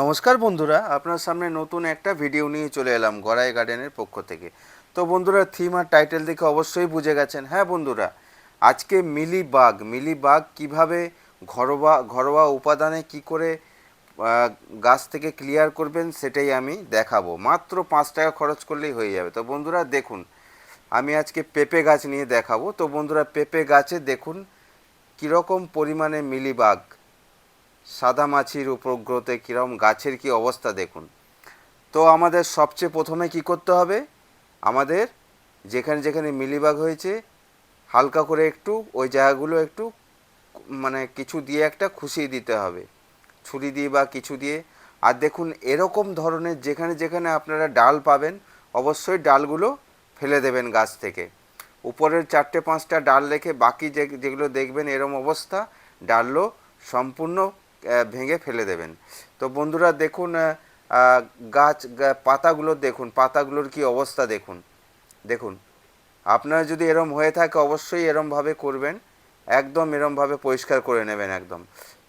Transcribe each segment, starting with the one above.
নমস্কার বন্ধুরা, আপনার সামনে নতুন একটা ভিডিও নিয়ে চলে এলাম গড়াই গার্ডেনের পক্ষ থেকে। তো বন্ধুরা থিম আর টাইটেল দেখে অবশ্যই বুঝে গেছেন। হ্যাঁ বন্ধুরা, আজকে মিলি বাগ মিলি বাগ কীভাবে ঘরোয়া ঘরোয়া উপাদানে কি করে গাছ থেকে ক্লিয়ার করবেন সেটাই আমি দেখাবো। মাত্র পাঁচ টাকা খরচ করলেই হয়ে যাবে। তো বন্ধুরা, দেখুন, আমি আজকে পেঁপে গাছ নিয়ে দেখাবো। তো বন্ধুরা, পেঁপে গাছে দেখুন কীরকম পরিমাণে মিলিবাগ সাদা মাছির উপগ্রহতে কীরকম গাছের কি অবস্থা দেখুন। তো আমাদের সবচেয়ে প্রথমে কি করতে হবে? আমাদের যেখানে যেখানে মিলিবাগ হয়েছে, হালকা করে একটু ওই জায়গাগুলো একটু মানে কিছু দিয়ে একটা খুশিয়ে দিতে হবে। ছুরি দিয়ে বা কিছু দিয়ে। আর দেখুন, এরকম ধরনের যেখানে যেখানে আপনারা ডাল পাবেন, অবশ্যই ডালগুলো ফেলে দেবেন গাছ থেকে। উপরের চারটে পাঁচটা ডাল রেখে বাকি যে যেগুলো দেখবেন এরম অবস্থা, ডালও সম্পূর্ণ ভেঙে ফেলে দেবেন। তো বন্ধুরা দেখুন গাছ পাতাগুলো দেখুন, পাতাগুলোর কি অবস্থা দেখুন। দেখুন, আপনার যদি এরম হয়ে থাকে অবশ্যই এরমভাবে করবেন, একদম এরমভাবে পরিষ্কার করে নেবেন একদম।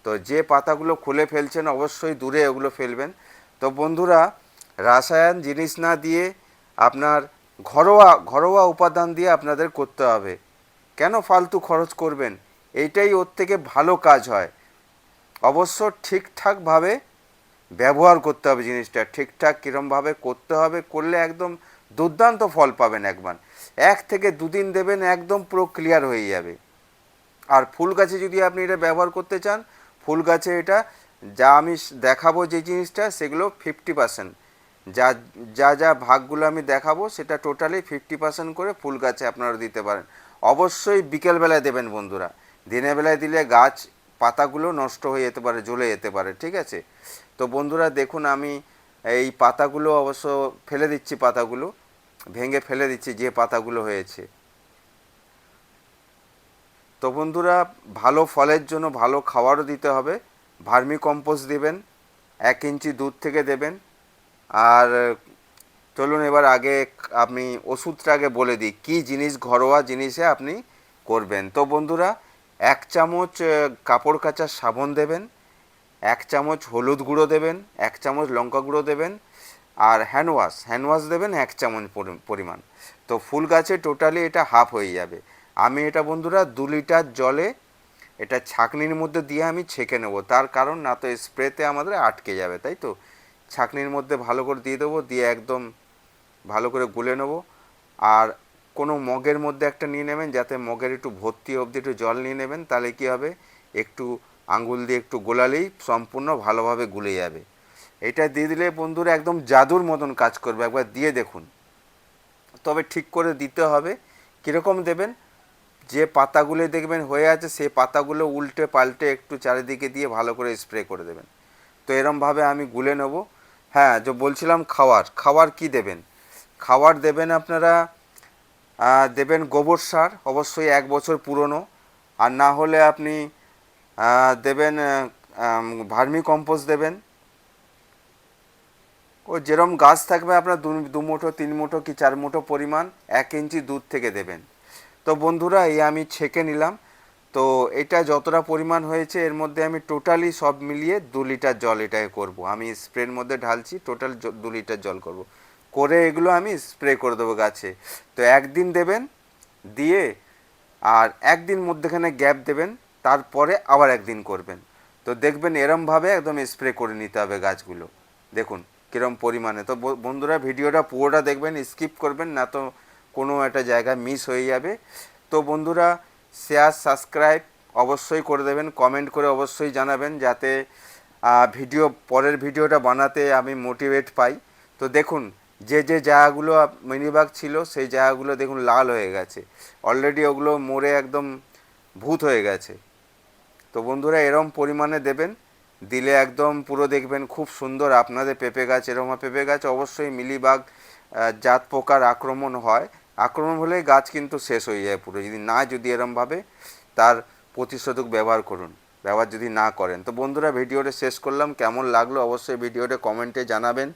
তো যে পাতাগুলো খুলে ফেলছেন অবশ্যই দূরে ওগুলো ফেলবেন। তো বন্ধুরা, রাসায়ন জিনিস না দিয়ে আপনার ঘরোয়া ঘরোয়া উপাদান দিয়ে আপনাদের করতে হবে। কেন ফালতু খরচ করবেন? এইটাই ওর থেকে ভালো কাজ হয়। অবশ্য ঠিকঠাকভাবে ব্যবহার করতে হবে জিনিসটা, ঠিকঠাক কীরমভাবে করতে হবে, করলে একদম দুর্দান্ত ফল পাবেন একবার। এক থেকে দুদিন দেবেন, একদম পুরো ক্লিয়ার হয়ে যাবে। আর ফুল গাছে যদি আপনি এটা ব্যবহার করতে চান, ফুল গাছে এটা যা আমি দেখাবো যে জিনিসটা, সেগুলো ফিফটি পার্সেন্ট যা যা যা ভাগগুলো আমি দেখাবো, সেটা টোটালি ফিফটি পার্সেন্ট করে ফুল গাছে আপনারা দিতে পারেন। অবশ্যই বিকেলবেলায় দেবেন বন্ধুরা। দিনের বেলায় দিলে গাছ পাতাগুলো নষ্ট হয়ে যেতে পারে, জ্বলে যেতে পারে, ঠিক আছে? তো বন্ধুরা, দেখুন, আমি এই পাতাগুলো অবশ্য ফেলে দিচ্ছি, পাতাগুলো, ভেঙে ফেলে দিচ্ছি যে পাতাগুলো হয়েছে। তো বন্ধুরা, ভালো ফলের জন্য ভালো খাবারও দিতে হবে ভার্মি কম্পোস্ট দেবেন, এক ইঞ্চি দুধ থেকে দেবেন, আর চলুন এবার আগে আমি ওষুধটা আগে বলে দিই, কী জিনিস ঘরোয়া জিনিসে আপনি করবেন। তো বন্ধুরা এক চামচ কাপড় কাচার সাবন দেবেন, এক চামচ হলুদ গুঁড়ো দেবেন, এক চামচ লঙ্কা গুঁড়ো দেবেন, আর হ্যান্ড ওয়াশ হ্যান্ড ওয়াশ দেবেন এক চামচ পরি- পরিমাণ। তো ফুল গাছে টোটালি এটা হাফ হয়ে যাবে। আমি এটা বন্ধুরা দু লিটার জলে এটা ছাঁকনির মধ্যে দিয়ে আমি ছেঁকে নেব। তার কারণ না তো স্প্রেতে আমাদের আটকে যাবে, তাই তো? ছাঁকনির মধ্যে ভালো করে দিয়ে দেবো, দিয়ে একদম ভালো করে গুলে নেব। আর কোনো মগের মধ্যে একটা নিয়ে নেবেন, যাতে মগের একটু ভর্তি অবধি একটু জল নিয়ে নেবেন, তাহলে কী হবে? একটু আঙ্গুল দিয়ে একটু গোলালেই সম্পূর্ণ ভালোভাবে গুলে যাবে। এটা দিয়ে দিলে বন্ধুরা একদম জাদুর মতন কাজ করবে, একবার দিয়ে দেখুন। তবে ঠিক করে দিতে হবে। কীরকম দেবেন? যে পাতাগুলো দেখবেন হয়ে আছে, সেই পাতাগুলো উল্টে পাল্টে একটু চারিদিকে দিয়ে ভালো করে স্প্রে করে দেবেন। তো এরমভাবে আমি গুলে নেব। হ্যাঁ যে বলছিলাম খাওয়ার খাওয়ার কি দেবেন? খাওয়ার দেবেন আপনারা দেবেন গোবর সার, অবশ্যই এক বছর পুরনো। আর না হলে আপনি দেবেন ভার্মি কম্পোস্ট দেবেন। ও যেরম গাছ থাকবে, আপনার দু মুঠো, তিন মুঠো কি চার মুঠো পরিমাণ, এক ইঞ্চি দুধ থেকে দেবেন। তো বন্ধুরা, এই আমি ছেঁকে নিলাম। তো এটা যতটা পরিমাণ হয়েছে, এর মধ্যে আমি টোটালি সব মিলিয়ে দু লিটার জল এটাকে করব। আমি স্প্রের মধ্যে ঢালছি, টোটাল দু লিটার জল করব। করে এগুলো আমি স্প্রে করে দেবো গাছে। তো একদিন দেবেন, দিয়ে আর একদিন মধ্যেখানে গ্যাপ দেবেন, তারপরে আবার একদিন করবেন। তো দেখবেন এরমভাবে একদম স্প্রে করে নিতে হবে গাছগুলো। দেখুন কীরম পরিমাণে। তো বন্ধুরা ভিডিওটা পুরোটা দেখবেন স্কিপ করবেন, না তো কোনো একটা জায়গায় মিস হয়ে যাবে। তো বন্ধুরা শেয়ার সাবস্ক্রাইব অবশ্যই করে দেবেন কমেন্ট করে অবশ্যই জানাবেন, যাতে ভিডিও পরের ভিডিওটা বানাতে আমি মোটিভেট পাই। তো দেখুন যে যে জায়গাগুলো মিনিবাগ ছিল, সেই জায়গাগুলো দেখুন লাল হয়ে গেছে। অলরেডি ওগুলো মরে একদম ভূত হয়ে গেছে। তো বন্ধুরা, এরম পরিমাণে দেবেন, দিলে একদম পুরো দেখবেন খুব সুন্দর আপনাদের পেঁপে গাছ, এরম পেঁপে গাছ অবশ্যই মিলিবাগ জাত পোকার আক্রমণ হয়। আক্রমণ হলে গাছ কিন্তু শেষ হয়ে যায় পুরো, যদি না যদি এরমভাবে তার প্রতিষেধক ব্যবহার করুন, ব্যবহার যদি না করেন। তো বন্ধুরা, ভিডিওটা শেষ করলাম। কেমন লাগল অবশ্যই ভিডিওটা কমেন্টে জানাবেন।